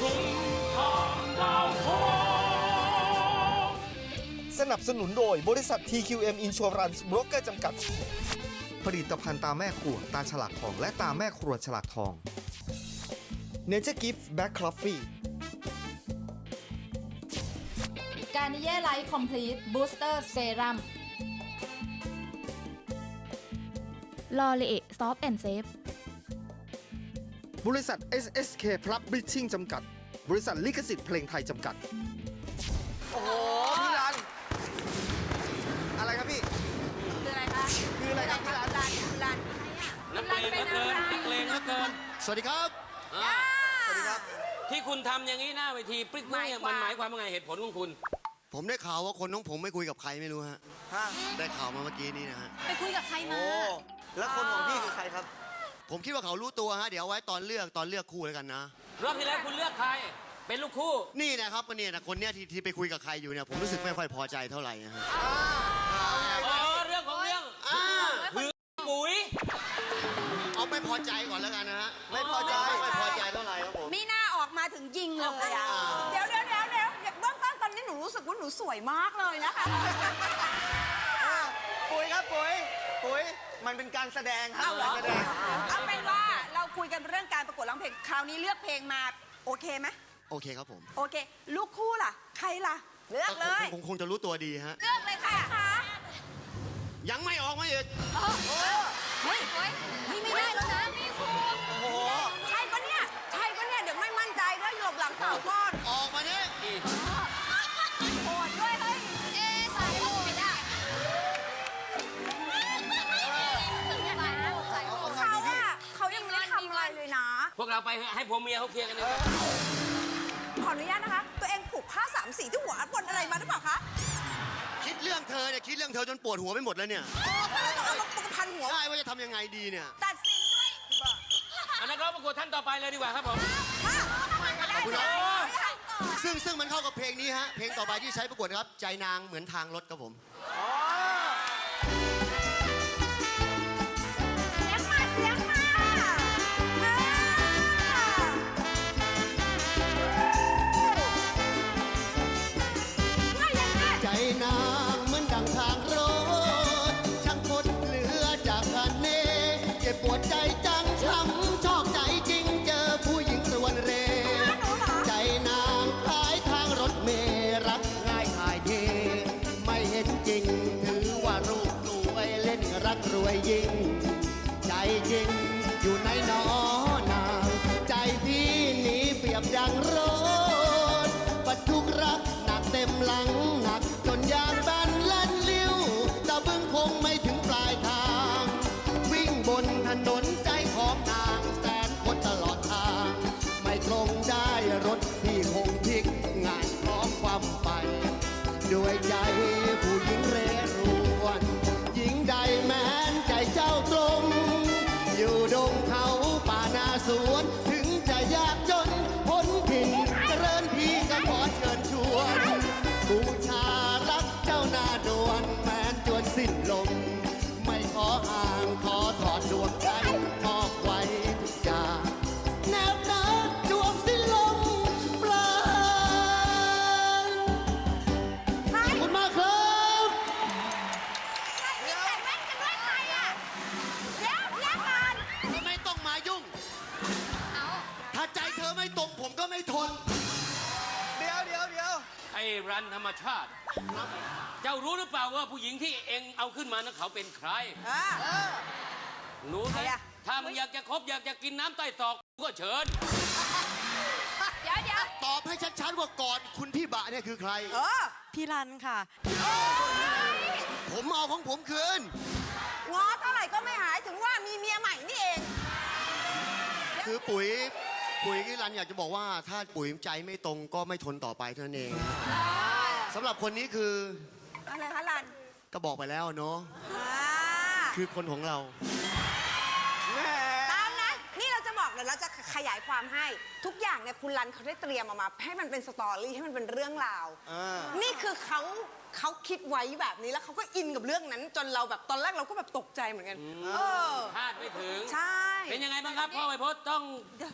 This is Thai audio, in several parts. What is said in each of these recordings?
กรุงทางดาวทองสนับสนุนโดยบริษัท TQM Insurance Broker จำกัด ผลิตภัณฑ์ตาแม่ครัว ตาฉลากทอง และตาแม่ครัวฉลากทอง Nature Gift Black Coffee การนิเย่ไลท์คอมพลีทบูสเตอร์เซรั่มลอเล่ซอฟแอนด์เซฟ บริษัท SSK Publishing จำกัด บริษัทลิขสิทธิ์เพลงไทยจำกัด โอ้โหพี่รัน อะไรครับพี่ คืออะไรคะคืออะไรครับพี่รัน รันรันนักเลงเหลือเกินนักเลงเหลือเกินสวัสดีครับ อ่า สวัสดีครับ ที่คุณทำอย่างนี้หน้าเวทีปริ๊กเนี่ยมันหมายความว่าไงเหตุผลของคุณ ผมได้ข่าวว่าคนของผมไม่คุยกับใครไม่รู้ฮะ ฮะ ได้ข่าวมาเมื่อกี้นี้นะฮะ ไปคุยกับใครมาโอ้แล้วคนของพี่คือใครครับ ผมคิดว่าเขารู้ตัวฮะเดี๋ยวเอาไว้ตอนเลือกตอนเลือกคู่แล้วกันนะ รอบที่แล้วคุณเลือกใคร เป็นลูกคู่ นี่นะครับก็เนี่ยนะคนเนี้ยที่ที่ไปคุยกับใครอยู่เนี่ยผมรู้สึกไม่ค่อยพอใจเท่าไหร่นะฮะอ๋อ เรื่องของเรื่องอ่าคือปุ๋ยเอาไม่พอใจก่อนแล้วกันนะฮะไม่พอใจไม่ค่อยพอใจเท่าไหร่ครับผม มีหน้าออกมาถึงยิงเลยอะอ่าเดี๋ยวเดี๋ยวเดี๋ยวเดี๋ยวเดี๋ยวเบื้องต้นตอนนี้หนูรู้สึกว่าหนูสวยมากเลยนะคะ ปุ๋ยครับปุ๋ย ปุ๋ยมันเป็นการแสดงครับเอาเหรอการแสดงเอาเป็นว่าเราคุยกันเรื่องการประกวดร้องเพลงคราวนี้เลือกเพลงมาโอเคไหมโอเคครับผมโอเค ลูกคู่ล่ะ ใครล่ะ เลือกเลย ผมคงจะรู้ตัวดีฮะ เลือกเลยค่ะค่ะยังไม่ออกมาอีกเฮ้ยเฮ้ยเฮ้ยไม่ได้แล้วนะมีครูโอ้โห ใช่ปะเนี่ย ใช่ปะเนี่ย เดี๋ยวไม่มั่นใจด้วยหลบหลังเต่าก่อน ออกมาเนี่ย เราไปเถอะให้ผัวเมียเขาเคลียร์กันเลยขออนุญาตนะคะ ตัวเองผูกผ้าสามสีที่หัวบนอะไรมาหรือเปล่าคะคิดเรื่องเธอเนี่ยคิดเรื่องเธอจนปวดหัวไปหมดแล้วเนี่ยต้องเอามาปูพันหัวใช่ว่าจะทำยังไงดีเนี่ยตัดสินด้วยอันนักร้องประกวดท่านต่อไปเลยดีกว่าครับผมผ้าได้คุณเลครัยบซึ่งซึ่งมันเข้ากับเพลงนี้ฮะ เพลงต่อไปที่ใช้ประกวดนะครับ ใจนางเหมือนทางรถครับผม ดังรถ ไม่ต้องมายุ่งถ้าใจเธอไม่ตรงผมก็ไม่ทน เดี๋ยวเดี๋ยวเดี๋ยวไอ้รันธรรมชาติ เจ้ารู้หรือเปล่าว่าผู้หญิงที่เองเอาขึ้นมานั้นเขาเป็นใครอ่ารู้ไหมใครอะ ถ้ามึงอยากจะคบอยากจะกินน้ำใต้ตอกก็เชิญ เดี๋ยวเดี๋ยวตอบให้ชัดๆว่าก่อนคุณพี่บะเนี่ยคือใคร เออพี่รันค่ะผมเอาของผมคืน ง้อเท่าไหร่ก็ไม่หายถึงว่ามีเมียใหม่นี่เอง คือปุ๋ยปุ๋ยกิรันอยากจะบอกว่า ถ้าปุ๋ยใจไม่ตรงก็ไม่ทนต่อไปเท่านั้นเองสำหรับคนนี้คืออะไรคะลันก็บอกไปแล้วเนาะอ่าคือคนของเราแหมตามนั้นนี่เราจะบอกเดี๋ยวเราจะขยายความให้ ทุกอย่างเนี่ยคุณรันเขาได้เตรียมออกมาให้มันเป็นสตอรี่ให้มันเป็นเรื่องราวนี่คือเขาเขาคิดไว้แบบนี้แล้วเขาก็อินกับเรื่องนั้น จนเราแบบตอนแรกเราก็แบบตกใจเหมือนกัน เออ คาดไม่ถึงใช่ เป็นยังไงบ้างครับพ่อไวโพจน์ต้อง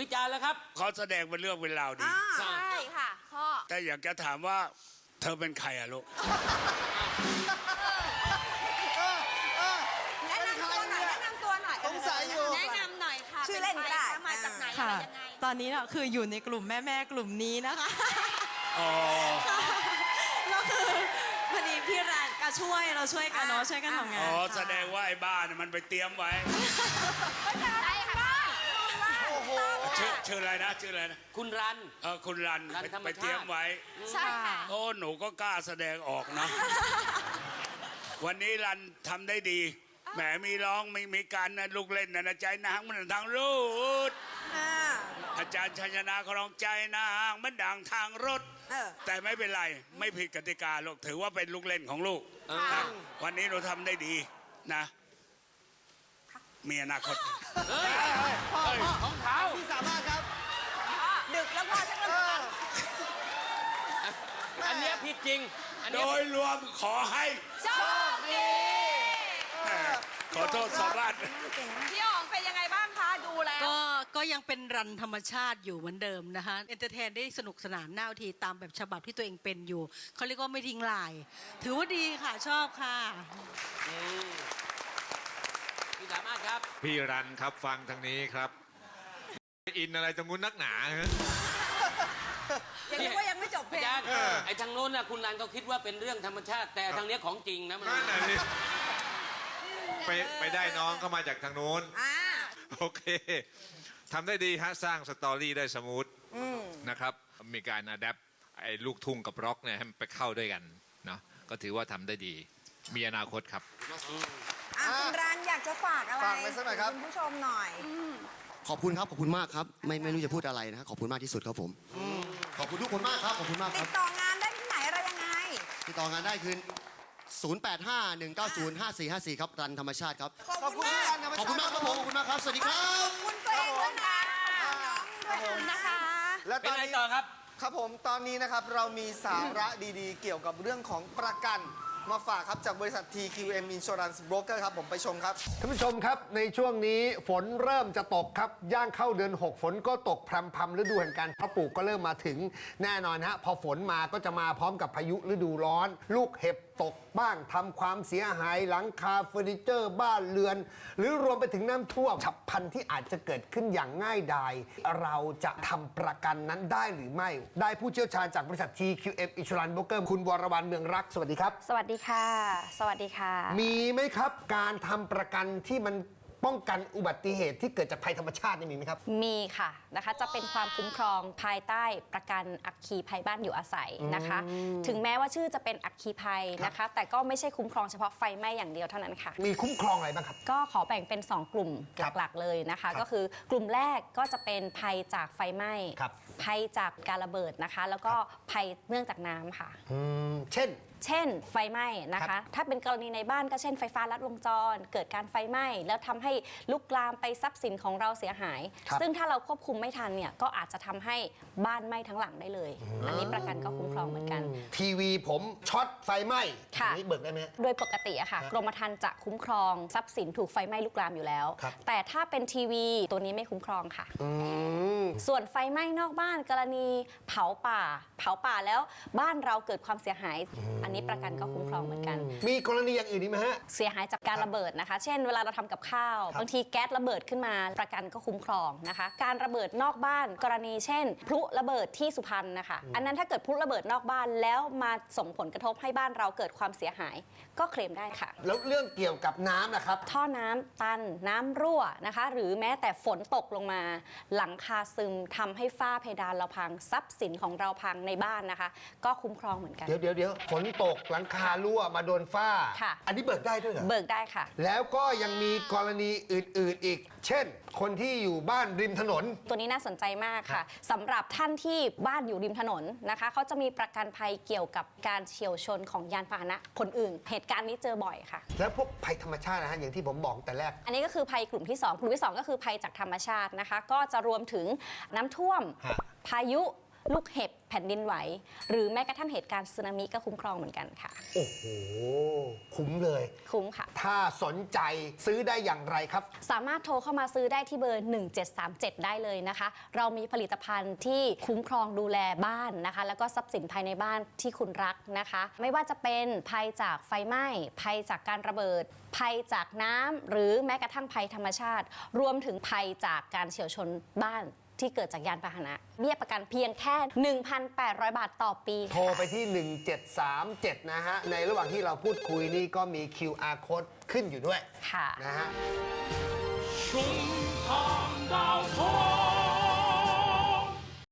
วิจารณ์แล้วครับ เขาแสดงเป็นเรื่องเป็นราวดี อ่าใช่ ใช่ค่ะพ่อแต่อยากจะถามว่า เธอเป็นใครอะลูกแนะนำตัวหน่อยแนะนำตัวหน่อยสงสัยอยู่ แนะนำหน่อยค่ะชื่อเล่นก็ได้มาจากไหนค่ะตอนนี้เนาะคืออยู่ในกลุ่มแม่แม่ๆกลุ่มนี้นะคะ อ๋อก็คือพอดีพี่รัน ก็ช่วยเราช่วยกันเนาะช่วยกันทำงานอ๋อค่ะแสดงว่าไอ้บ้านยมันไปเตรียมไว้ใช่ค่ะชื่อชื่ออะไรนะชื่ออะไรนะคุณรันเออคุณรันรันไปธรรมไปชาติเตรียมไว้ ใช่ค่ะโอ้หนูก็กล้าแสดงออกนะ วันนี้รันทำได้ดีแหมมีร้องมีมีการนะลูกเล่นนะนะใจนางมันทางรูดอ่าอาจารย์ชัยชนะเขาร้องใจนางมันดังทางรถ เออ แต่ไม่เป็นไรไม่ผิดกติกาลูกถือว่าเป็นลูกเล่นของลูกเออนะวันนี้เราทำได้ดีนะ มีอนาคตเฮ้ยเฮ้ยของเขาพี่สามารถครับ ดึกแล้วพ่อจะเริ่มอันเนี้ยผิดจริง อันโดเนี้ยยรวมขอให้โชคดีแหม่ขอโทษสามารถ พี่อ๋อง ก็ก็ยังเป็นรันธรรมชาติอยู่เหมือนเดิมนะคะเอนเตอร์เทนได้สนุกสนานหน้าเวทีตามแบบฉบับที่ตัวเองเป็นอยู่เขาเรียกว่าไม่ทิ้งลาย ถือว่าดีค่ะชอบค่ะ พี่สามารถครับ พี่รันครับฟังทางนี้ครับ อินอะไรตรงนู้นนักหนาฮะ ยังนึกว่ายังไม่จบเพลอาง จารย์ไอ้ทางโน้นน่ะคุณรันเขาคิดว่าเป็นเรื่องธรรมชาติ แต่ทางเนี้ยของจริงนะมัน นั่นน่ะสิไปไปได้น้องเข้ามาจากทางนู้น อ่า โอเคทำได้ดีฮะสร้างสตอรี่ได้สมูทนะครับ มีการอัดแอปไอ้ลูกทุ่งกับร็อกเนี่ยให้มันไปเข้าด้วยกันเนาะก็ถือว่าทำได้ดี มีอนาคตครับ อะคุณรันอยากจะฝากอะไรฝากไว้สักหน่อยครับ ณผู้ชมหน่อย ขอบคุณครับ ขอบคุณมากครับ ไม่ไม่รู้จะพูดอะไรนะครับขอบคุณมากที่สุดครับผม ขอบคุณทุกคนมากครับ ขอบคุณมากคติรัดบต่องานได้ที่ไหนอะไรยังไง ติดต่องานได้คือ 0851905454 ครับรันธรรมชาติครับ ขอบคุณพี่รันธรรมขอบชาคุณติมากครับผมขอบคุณมากครับ สวัสดีครับ คุณตัวเองด้วยนะน้องด้วยคุณนะคะ และเป็นตอนไงนี้ต่อครับ ครับผมตอนนี้นะครับเรามีสาระดีๆ เกี่ยวกับเรื่องของประกันมาฝากครับจากบริษัท TQM Insurance Broker ครับผมไปชมครับ ท่านผู้ชมครับในช่วงนี้ฝนเริ่มจะตกครับ ย่างเข้าเดือน 6 ฝนก็ตกพรำพำฤดูแห่งการเพาะปลูกก็เริ่มมาถึงแน่นอนฮะพอฝนมาก็จะมาพร้อมกับพายุฤดูร้อน ลูกเห็บตกบ้างทำความเสียหายหลังคาเฟอร์นิเจอร์ บ้านเรือน หรือรวมไปถึงน้ำท่วมฉับพลันที่อาจจะเกิดขึ้นอย่างง่ายดายเราจะทำประกันนั้นได้หรือไม่ ได้ผู้เชี่ยวชาญจากบริษัท TQM Insurance Broker คุณวรวรรณเมืองรัก สวัสดีครับ สวัสดีค่ะ สวัสดีค่ะ มีไหมครับการทำประกันที่มัน ป้องกันอุบัติเหตุที่เกิดจากภัยธรรมชาตินี่มีไหมครับ มีค่ะนะคะ จะเป็นความคุ้มครองภายใต้ประกันอัคคีภัยบ้านอยู่อาศัยนะคะ ถึงแม้ว่าชื่อจะเป็นอัคคีภัยนะคะ แต่ก็ไม่ใช่คุ้มครองเฉพาะไฟไหม้อย่างเดียวเท่านั้นค่ะ มีคุ้มครองอะไรบ้างครับ ก็ขอแบ่งเป็น 2 กลุ่มครับหลักๆเลยนะคะ ครับก็คือกลุ่มแรกก็จะเป็นภัยจากไฟไหม้ครับ ภัยจากการระเบิดนะคะ แล้วก็ภัยเนื่องจากน้ำค่ะ อืมเช่น เช่นไฟไหม้นะครัคะบถ้าเป็นกรณีในบ้านก็เช่นไฟฟ้าลัดวงจร เกิดการไฟไหม้ แล้วทำให้ลุกลามไปทรัพย์สินของเราเสียหาย ซึ่งถ้าเราควบคุมไม่ทันเนี่ยก็อาจจะทำให้บ้านไหม้ทั้งหลังได้เลย อันนี้ประกันก็คุ้ม ทีวีผมช็อตไฟไหม้ค่ะ อันนี้เบิกได้ไหมฮะโดยปกติอะค่ะกรมธรรม์จะคุ้มครองทรัพย์สินถูกไฟไหม้ลุกลามอยู่แล้ว ครับ แต่ถ้าเป็นทีวีตัวนี้ไม่คุ้มครองค่ะ อืม ส่วนไฟไหม้นอกบ้านกรณีเผาป่า เผาป่าแล้วบ้านเราเกิดความเสียหาย อันนี้ประกันก็คุ้มครองเหมือนกัน มีกรณีอย่างอื่นอีกไหมฮะ เสียหายจากการระเบิดนะคะ เช่น เวลาเราทำกับข้าว ครับบางทีแก๊สระเบิดขึ้นมาประกันก็คุ้มครองนะคะ การระเบิดนอกบ้านกรณีเช่น พลุระเบิดที่สุพรรณนะคะ อันนั้นถ้าเกิดพลุระเบิดนอกบ้านแล้วมาส่งผลกระทบให้บ้านเราเกิดความเสียหาย ก็เคลมได้ค่ะ แล้วเรื่องเกี่ยวกับน้ำนะครับ ท่อน้ำตันน้ำรั่วนะคะ หรือแม้แต่ฝนตกลงมา หลังคาซึมทำให้ฝ้าเพดานเราพังทรัพย์สินของเราพังในบ้านนะคะ ก็คุ้มครองเหมือนกัน เดี๋ยวเดี๋ยวเดี๋ยวฝนตกหลังคารั่วมาโดนฝ้า ค่ะ อันนี้เบิกได้ด้วยเหรอ เบิกได้ค่ะ แล้วก็ยังมีกรณีอื่น ๆ อีก เช่น คนที่อยู่บ้านริมถนน ตัวนี้น่าสนใจมากค่ะสำหรับท่านที่บ้านอยู่ริมถนนนะคะเขาจะมีประกันภัยเกี่ยวกับการเฉียวชนของยานพาหนะคนอื่น เหตุการณ์นี้เจอบ่อยค่ะ แล้วพวกภัยธรรมชาตินะฮะอย่างที่ผมบอกแต่แรก อันนี้ก็คือภัยกลุ่มที่ 2 กลุ่มที่ 2 ก็คือภัยจากธรรมชาตินะคะ ก็จะรวมถึงน้ำท่วม ฮะ พายุ ลูกเห็บแผ่นดินไหว หรือแม้กระทั่งเหตุการณ์สึนามิก็คุ้มครองเหมือนกันค่ะ โอ้โห คุ้มเลย คุ้มค่ะ ถ้าสนใจซื้อได้อย่างไรครับ สามารถโทรเข้ามาซื้อได้ที่เบอร์ 1737 ได้เลยนะคะ เรามีผลิตภัณฑ์ที่คุ้มครองดูแลบ้านนะคะ แล้วก็ทรัพย์สินภายในบ้านที่คุณรักนะคะ ไม่ว่าจะเป็นภัยจากไฟไหม้ภัยจากการระเบิด ภัยจากน้ำหรือแม้กระทั่งภัยธรรมชาติ รวมถึงภัยจากการเฉียวชนบ้าน ที่เกิดจากยานพาหนะ เบี้ยประกันเพียงแค่ 1,800 บาทต่อปี โทรไปที่ 1737 นะฮะ ในระหว่างที่เราพูดคุยนี่ก็มี QR code ขึ้นอยู่ด้วยค่ะ นะฮะชุมทางดาวทอง